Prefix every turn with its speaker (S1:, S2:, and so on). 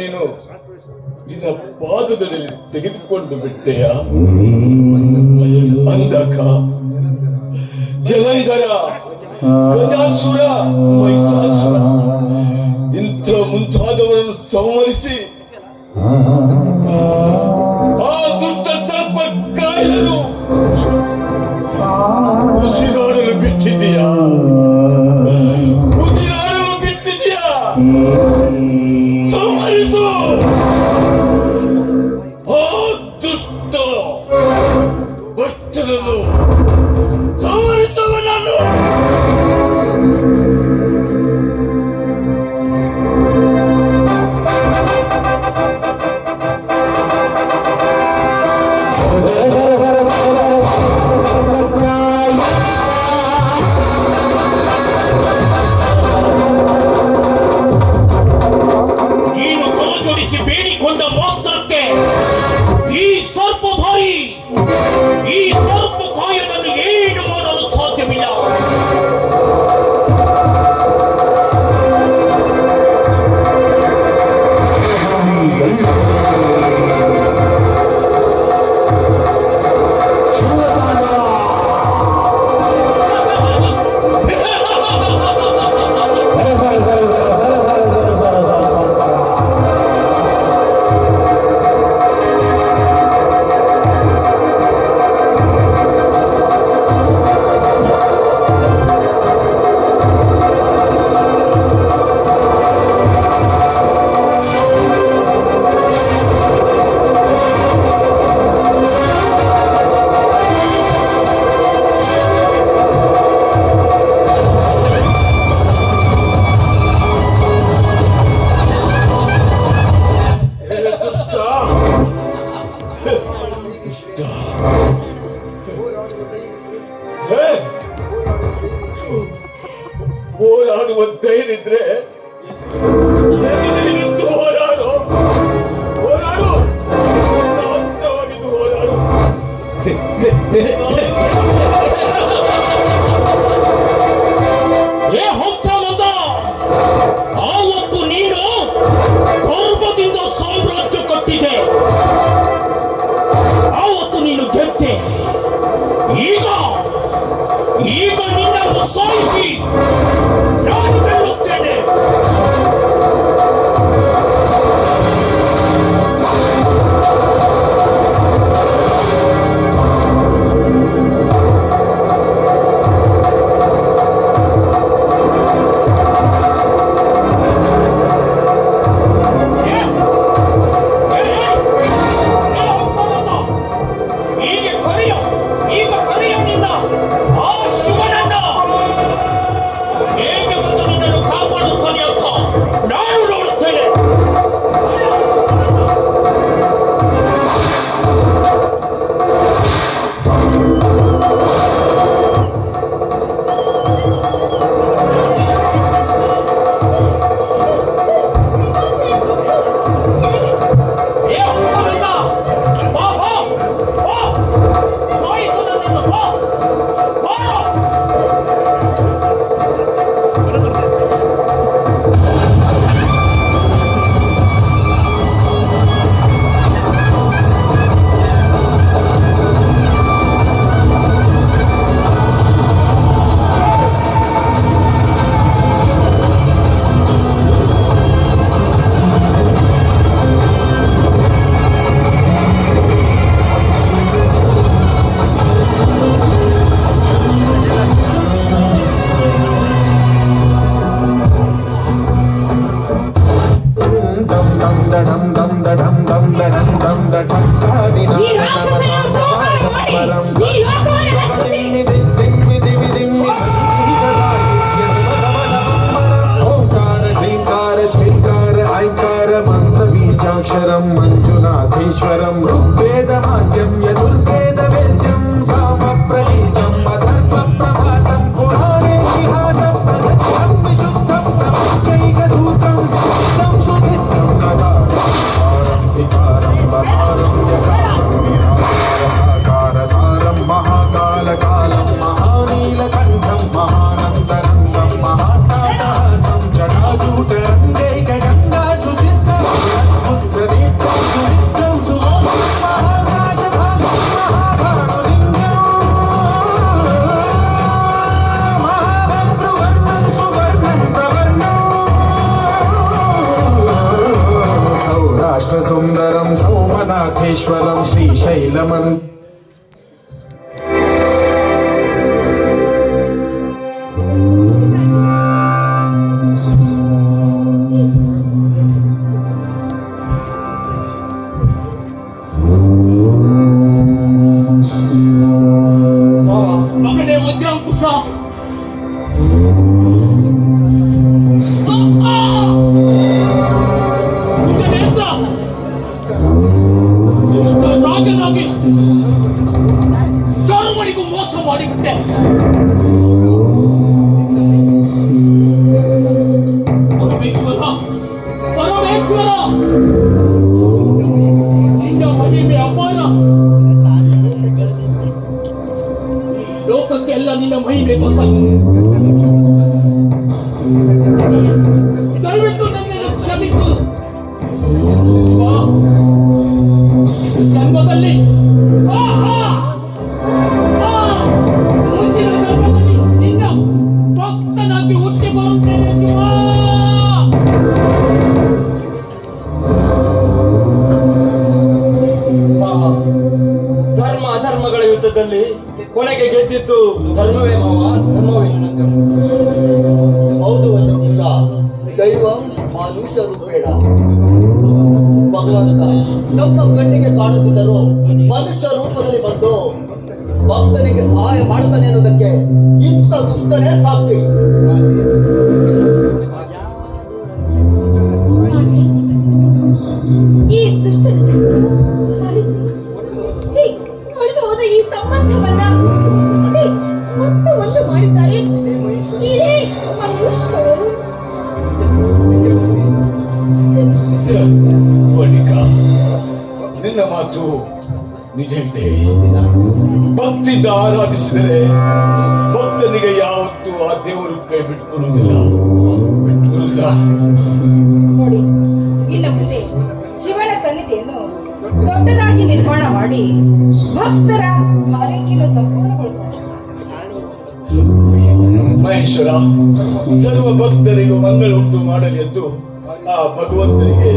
S1: ನೀನು ನಿನ್ನ ಪಾದದಲ್ಲಿ ತೆಗೆದುಕೊಂಡು ಬಿಟ್ಟೆಯ? ಅಂಧಕ. ಜಲಂಧರ. ಗಜಾಸುರ. ಮೈಸಾಸುರ ಇಂಥ ಮುಂತಾದವರನ್ನು ಸಂವರಿಸಿ
S2: Oh! Benny, quando eu 네. మంత్రబీజాక్షరం మంజునాథేశ్వరం ఋగ్వేదమాద్యం యదుర్గే सर्वाष्टसुन्दरं सोमनाथेश्वरं श्रीशैलमन्
S3: ರಾಜನಾಗಿ ಧರ್ಮನಿಗೂ ಮೋಸ ಮಾಡಿಬಿಟ್ಟೆ. ಪರಮೇಶ್ವರ ಪರಮೇಶ್ವರ! ನಿನ್ನ ಮಹಿಮೆ ಅಪಾರ. ಲೋಕಕ್ಕೆಲ್ಲ ನಿನ್ನ ಮಹಿಮೆ ಗೊತ್ತಾಯ್ತು
S4: ಯುದ್ಧದಲ್ಲಿ ಕೊನೆಗೆ ಗೆದ್ದಿದ್ದು ಧರ್ಮವೇ ಮಾವ? ಧರ್ಮವೇ
S5: ಹೌದು ವಜ್ರವೃಷ ದೈವ ಮಾನುಷ್ಯ ರೂಪೇಣ ಭಗವಂತ, ನಮ್ಮ ಕಣ್ಣಿಗೆ ಕಾಣುತ್ತಿದ್ದರು ಮನುಷ್ಯ ರೂಪದಲ್ಲಿ ಬಂದು ಭಕ್ತನಿಗೆ ಸಹಾಯ ಮಾಡುತ್ತಾನೆ ಅನ್ನೋದಕ್ಕೆ ಇಂಥ ದುಷ್ಟನೇ ಸಾಕ್ಷಿ.
S6: ಈ ದುಷ್ಟರನ್ನು
S1: ಮಾತು ನಿಜಂತೆ. ಭಕ್ತಿಯಿಂದ ಆರಾಧಿಸಿದರೆ ಭಕ್ತನಿಗೆ ಯಾವತ್ತೂ ಆ ದೇವರು ಕೈ ಬಿಟ್ಕೊಳ್ಳುವುದಿಲ್ಲ. ಬಿಟ್ಕೊಳ್ಳುವುದಿಲ್ಲ.
S7: ನೋಡಿ ಇನ್ನು ಮುಂದೆ ಶಿವನ ಸನ್ನಿಧಿಯನ್ನು ದೊಡ್ಡದಾಗಿ ನಿರ್ಮಾಣ ಮಾಡಿ ಭಕ್ತರ ಆರೈಕೆಯನ್ನು ಸಂಪೂರ್ಣಗೊಳಿಸೋಣ.
S1: ಮಹೇಶ್ವರ ಸರ್ವ ಭಕ್ತರಿಗೂ ಮಂಗಳ ಉಂಟು ಮಾಡಲಿ ಎಂದು ಆ ಭಗವಂತನಿಗೆ